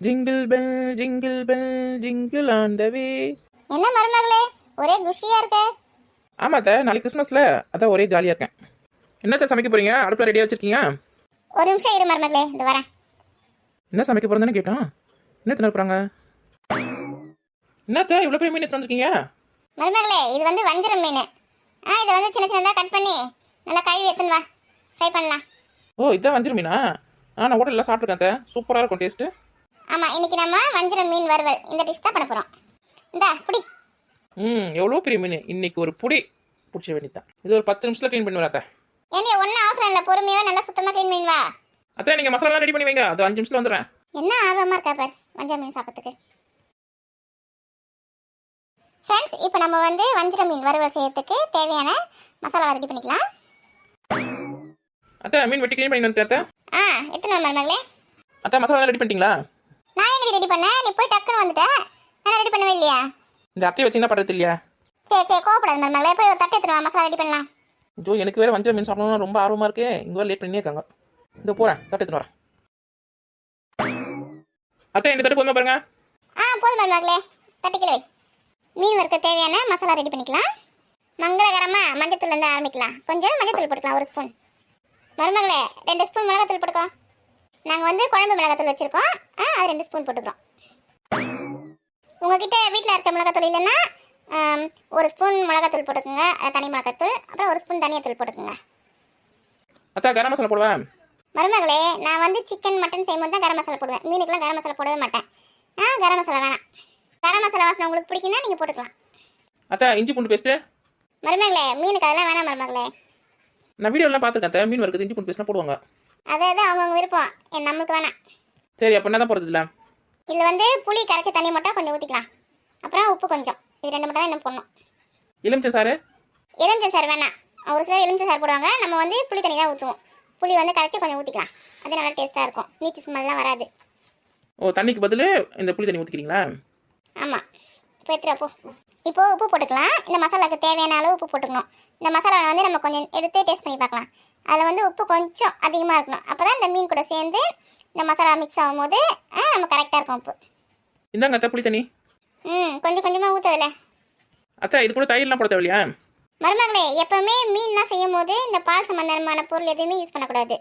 Jingle bell jingle bell jingle on the way. என்ன மருமகளே ஒரே குஷியா இருக்க? ஆமாத்த நாளைக்கு கிறிஸ்மஸ்ல. அதான் ஒரே ஜாலியாக இருக்கேன். என்னத்த சமைக்க போறீங்க? அடுப்பில் ரெடியாக வச்சிருக்கீங்க? ஒரு நிமிஷம் இரு மருமகளே இந்த வரேன். என்ன சமைக்க போறதுன்னு கேட்டோம் என்ன தின்னு போகிறாங்க என்னத்த இவ்வளோ பெரிய மீன் எடுத்து வந்திருக்கீங்க? மருமகளே இது வந்து வஞ்சரம் மீன். ஆ இதை வந்து சின்ன சின்னதாக கட் பண்ணி நல்லா கழுவி எடுத்துன்னு வா. ஃப்ரை பண்ணலாம். ஓ இதான் வஞ்சிர மீனா? ஆ நான் ஹோட்டலில் சாப்பிட்ருக்கேன் அத்தை. சூப்பராக இருக்கும் டேஸ்ட்டு ஆமாம் இன்னைக்கு நம்ம வஞ்சரம் மீன் வறுவல். இந்த டிஷ் தான் பண்ண போகிறோம் இந்தா புடி. ம் எவ்வளோ பெரிய மீன்? இன்னைக்கு ஒரு புடி பிடிச்ச வேண்டியதான் இது ஒரு பத்து நிமிஷத்தில் க்ளீன் பண்ணி வரேன் அத்தை ஏண்டி ஒன்றும் அவசரம் இல்லை. பொறுமையாக நல்லா சுத்தமாக க்ளீன் பண்ணி வா. அத்தை நீங்கள் மசாலாலாம் ரெடி பண்ணி வைங்க. அது அஞ்சு நிமிஷத்தில் வந்துடுறேன். என்ன ஆர்வமாக இருக்கா பார் வஞ்சரம் மீன் சாப்பிட்றதுக்கு? ஃப்ரெண்ட்ஸ் இப்போ நம்ம வந்து வஞ்சரம் மீன் வறுவல் செய்யறதுக்கு தேவையான மசாலா ரெடி பண்ணிக்கலாம். அத்தை மீன் வெட்டி க்ளீன் பண்ணி வந்து அத்தை? ஆ எத்தனை மருமகளே அத்தை மசாலா ரெடி பண்ணிட்டீங்களா? எங்க ரெடி பண்ணேன் நீ போய் டக்குன்னு வந்துட்ட. நான் ரெடி பண்ணவே இல்லையா? இந்த அத்தையை வச்சு என்ன இல்லையா? சரி சரி கோவப்படாத மருமகளே. போய் ஒரு தட்டு எடுத்துட்டு வா. மசாலா ரெடி பண்ணலாம். ஜோ எனக்கு வேறு வஞ்சர மீன் சாப்பிடணும்னு ரொம்ப ஆர்வமாக இருக்கு. இங்கே வேறு லேட் பண்ணியே இருக்காங்க இந்த போகிறேன் தட்டு எடுத்துட்டு வரேன். அத்தை இந்த தட்டு போதுமா பாருங்க? ஆ போதும் மருமகளே. தட்டு கிலோ வை. மீன் வறுக்க தேவையான மசாலா ரெடி பண்ணிக்கலாம். மங்களகரமாக மஞ்சத்தூள்லேருந்து ஆரம்பிக்கலாம். கொஞ்சம் மஞ்சத்தூள் போட்டுக்கலாம் ஒரு ஸ்பூன் மருமகளே ரெண்டு ஸ்பூன் மிளகாத்தூள் போட்டுக்கோ. நாங்கள் வந்து குழம்பு மிளகாத்தூள் வச்சுருக்கோம். ஆ அது ரெண்டு ஸ்பூன் போட்டுக்கிறோம். உங்ககிட்ட வீட்டில் அரைச்ச மிளகாத்தூள் இல்லைன்னா ஒரு ஸ்பூன் மிளகாத்தூள் போட்டுக்கோங்க. தனி மிளகாத்தூள் அப்புறம் ஒரு ஸ்பூன் தனியாத்தூள் போட்டுக்கோங்க. அத்தா கரம் மசாலா போடுவேன். மருமகளே நான் வந்து சிக்கன் மட்டன் செய்யும்போது தான் கரம் மசாலா போடுவேன். மீனுக்கெல்லாம் கரம் மசாலா போடவே மாட்டேன். ஆ கரம் மசாலா வேணாம். கரம் மசாலா வாசனை உங்களுக்கு பிடிக்குன்னா நீங்கள் போட்டுக்கலாம். அத்தா இஞ்சி பூண்டு பேஸ்ட்டு மருமகளே மீனுக்கு அதெல்லாம் வேணாம் மருமகளே. நான் வீடியோலாம் பார்த்துருக்கேன் மீன் வறுக்கிறது இஞ்சி பூண்டு பேஸ்ட்லாம் போடுவாங்க. அது அது அவங்கவுங்க விருப்பம். நம்மளுக்கு வேணாம். சரி அப்போ என்ன தான் போகிறது இல்லை இதில் வந்து புளி கரைச்ச தண்ணி மட்டும் கொஞ்சம் ஊற்றிக்கலாம் அப்புறம் உப்பு கொஞ்சம். இது ரெண்டு மட்டும் தான் என்ன போடணும். எலுமிச்சம் சாரு எலுமிச்சை சார் வேணாம். ஒரு சிலர் எலுமிச்சை சார் போடுவாங்க. நம்ம வந்து புளி தண்ணி தான் ஊற்றுவோம் புளி வந்து கரைச்சி கொஞ்சம் ஊற்றிக்கலாம் அது நல்லா டேஸ்ட்டாக இருக்கும். நீச்சு ஸ்மெல்லாம் வராது. ஓ தண்ணிக்கு பதில் இந்த புளி தண்ணி ஊற்றிக்கிறீங்களா ஆமாம் இப்போ எடுத்துகிட்டு போ. இப்போ உப்பு போட்டுக்கலாம். இந்த மசாலாவுக்கு தேவையான அளவு உப்பு போட்டுக்கணும். இந்த மசாலாவை வந்து நம்ம கொஞ்சம் எடுத்து டேஸ்ட் பண்ணி பார்க்கலாம். அதில் வந்து உப்பு கொஞ்சம் அதிகமாக இருக்கணும். அப்போ தான் இந்த மீன் கூட சேர்ந்து இந்த மசாலா மிக்ஸ் ஆகும்போது நம்ம கரெக்டாக இருக்கும் உப்பு. இந்தாங்க அத்தை புளி தண்ணி. ம் கொஞ்சம் கொஞ்சமாக ஊற்றுதில்ல அத்தா இது கூட தயிர்லாம் போட தேவையில்லையா? மருமகளே எப்பவுமே மீன்லாம் செய்யும் போது இந்த பால் சம்பந்தமான பொருள் எதுவுமே யூஸ் பண்ணக்கூடாது.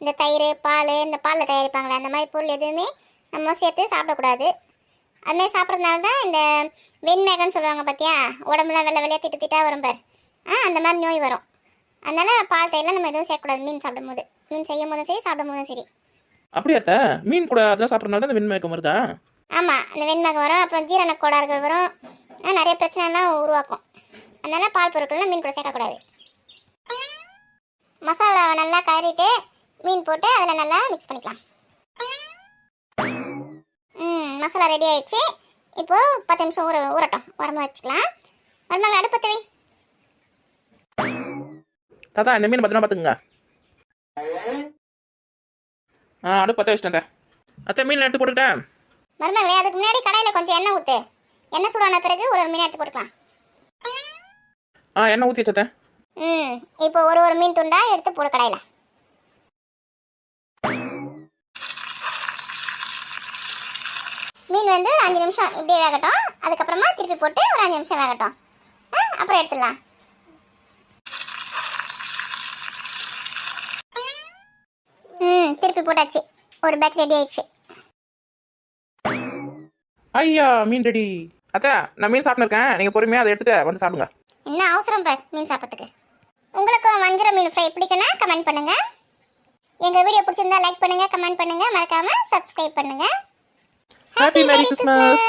இந்த தயிர் பால் இந்த பாலில் தயாரிப்பாங்களே அந்த மாதிரி பொருள் எதுவுமே நம்ம சேர்த்து சாப்பிடக்கூடாது. அதுமாதிரி சாப்பிட்றதுனால தான் இந்த வெண்மேகன்னு சொல்லுவாங்க பார்த்தியா உடம்புலாம் வெள்ளை வெள்ளையாக திட்டு திட்டா வரும் பார். ஆ அந்த மாதிரி நோய் வரும். அதனால பால் தயிர்லாம் நம்ம எதுவும் சேர்க்கக்கூடாது மீன் சாப்பிடும்போது. மீன் செய்யும் போதும் சரி சாப்பிடும் போதும் சரி. அப்படியா அத்தை மீன் கூட அதெல்லாம் சாப்பிட்றதுனால தான் இந்த வெண்மயக்கம் வருதா? ஆமாம் அந்த வெண்மேகம் வரும். அப்புறம் ஜீரண கோளாறுகள் வரும் நிறைய பிரச்சனைலாம் உருவாக்கும். அதனால பால் பொருட்கள்லாம் மீன் கூட சேர்க்கக்கூடாது. மசாலாவை நல்லா கறிட்டு மீன் போட்டு அதில் நல்லா மிக்ஸ் பண்ணிக்கலாம். ம் மசாலா ரெடி ஆயிடுச்சு. இப்போ பத்து நிமிஷம் ஊற ஊறட்டும். உரமா வச்சுக்கலாம். மருமகள் அடுப்பத்தை தாத்தா இந்த மீன் பத்திரமா பார்த்துக்குங்க ஆ அடுப்பு பற்ற வச்சிட்டேன் அத்தை. மீன் எடுத்து போட்டுக்கிட்டேன். மருமகளே அதுக்கு முன்னாடி கடாயில் கொஞ்சம் எண்ணெய் ஊற்று எண்ணெய் சூடான பிறகு ஒரு ஒரு மீன் எடுத்து போட்டுக்கலாம். ஆ எண்ணெய் ஊற்றி வச்சத்தேன் ம் இப்போ ஒரு ஒரு மீன் துண்டா எடுத்து போடு கடாயில். மீன் வந்து ஒரு அஞ்சு நிமிஷம் இப்படியே வேகட்டும். அதுக்கப்புறமா திருப்பி போட்டு ஒரு அஞ்சு நிமிஷம் வேகட்டும். அப்புறம் எடுத்துடலாம். திருப்பி போட்டாச்சு. ஒரு பேட்ச் ரெடி ஆயிடுச்சு. ஐயா மீன் ரெடி அத்தை நான் மீன் சாப்பிட்ருக்கேன் நீங்கள் பொறுமையாக அதை எடுத்துட்டு வந்து சாப்பிடுங்க. என்ன அவசரம் பார் மீன் சாப்பிட்றதுக்கு. உங்களுக்கு வஞ்சர மீன் ஃப்ரை பிடிக்குன்னா கமெண்ட் பண்ணுங்க. எங்க வீடியோ பிடிச்சிருந்தா லைக் பண்ணுங்க கமெண்ட் பண்ணுங்க. மறக்காம சப்ஸ்கிரைப் பண்ணுங்க. Happy Merry Christmas.